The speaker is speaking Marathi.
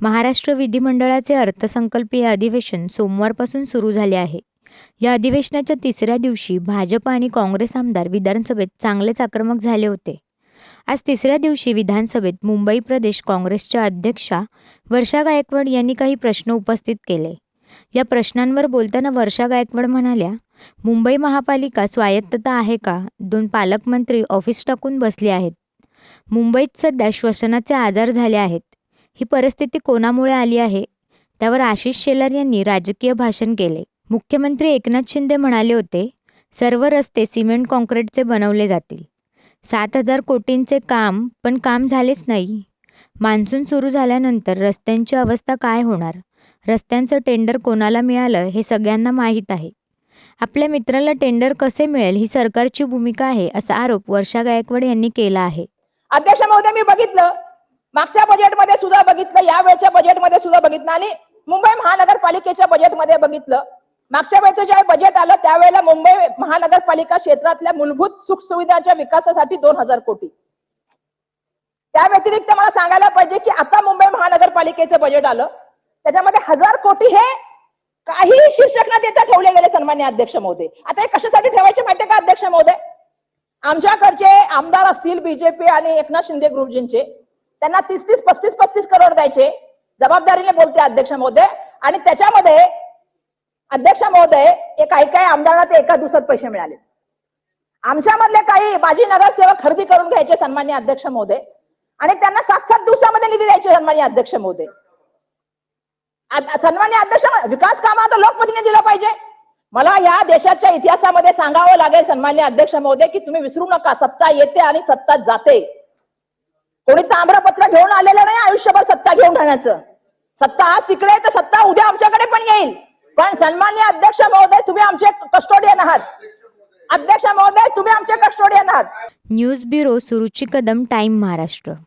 महाराष्ट्र विधिमंडळाचे अर्थसंकल्पीय अधिवेशन सोमवारपासून सुरू झाले आहे. या अधिवेशनाच्या तिसऱ्या दिवशी भाजप आणि काँग्रेस आमदार विधानसभेत चांगलेच आक्रमक झाले होते. आज तिसऱ्या दिवशी विधानसभेत मुंबई प्रदेश काँग्रेसच्या अध्यक्षा वर्षा गायकवाड यांनी काही प्रश्न उपस्थित केले. या प्रश्नांवर बोलताना वर्षा गायकवाड म्हणाल्या मुंबई महापालिका स्वायत्तता आहे का दोन पालकमंत्री ऑफिस टाकून बसले आहेत. मुंबईत सध्या श्वसनाचे आजार झाले आहेत. ही परिस्थिती कोणामुळे आली आहे? त्यावर आशिष शेलार यांनी राजकीय भाषण केले. मुख्यमंत्री एकनाथ शिंदे म्हणाले होते सर्व रस्ते सिमेंट कॉन्क्रीटचे बनवले जातील. सात हजार कोटींचे काम पण काम झालेच नाही. मान्सून सुरू झाल्यानंतर रस्त्यांची अवस्था काय होणार? रस्त्यांचं टेंडर कोणाला मिळालं हे सगळ्यांना माहीत आहे. आपल्या मित्राला टेंडर कसे मिळेल ही सरकारची भूमिका आहे असा आरोप वर्षा गायकवाड यांनी केला आहे. अध्यक्ष महोदय मी बघितलं. मागच्या बजेटमध्ये सुद्धा बघितलं यावेळच्या बजेटमध्ये सुद्धा बघितलं आणि मुंबई महानगरपालिकेच्या बजेटमध्ये बघितलं. मागच्या वेळेचं जे बजेट आलं त्यावेळेला मुंबई महानगरपालिका क्षेत्रातल्या मूलभूत सुखसुविधांच्या विकासासाठी दोन हजार कोटी. त्या व्यतिरिक्त मला सांगायला पाहिजे की आता मुंबई महानगरपालिकेचं बजेट आलं त्याच्यामध्ये हजार कोटी हे काही शीर्षक न देता ठेवले गेले सन्मान्य अध्यक्ष महोदय. आता हे कशासाठी ठेवायचे माहितीये का अध्यक्ष महोदय? आमच्याकडचे आमदार असतील बीजेपी आणि एकनाथ शिंदे ग्रुपजींचे त्यांना तीस तीस पस्तीस पस्तीस करोड द्यायचे. जबाबदारीने बोलते अध्यक्ष महोदय. आणि त्याच्यामध्ये अध्यक्ष महोदय हे काही काही आमदारांना ते एका दिवसात पैसे मिळाले. आमच्यामधले काही बाजी नगरसेवक खरेदी करून घ्यायचे सन्मान्य अध्यक्ष महोदय. आणि त्यांना सात सात दिवसामध्ये निधी द्यायचे सन्मान्य अध्यक्ष महोदय. सन्मान्य अध्यक्ष विकास कामं आता लोकप्रतिनिधी दिलं पाहिजे. मला या देशाच्या इतिहासामध्ये सांगावं लागेल सन्मान्य अध्यक्ष महोदय की तुम्ही विसरू नका. सत्ता येते आणि सत्ता जाते. कोणी ताम्रपत्र घेऊन आलेलं नाही आयुष्यभर सत्ता घेऊन राहण्याचं. सत्ता आज तिकडे तर सत्ता उद्या आमच्याकडे पण येईल. पण सन्मान्य अध्यक्ष महोदय तुम्ही आमचे कस्टोडियन आहात. अध्यक्ष महोदय तुम्ही आमचे कस्टोडियन आहात. News bureau Suruchi Kadam time Maharashtra.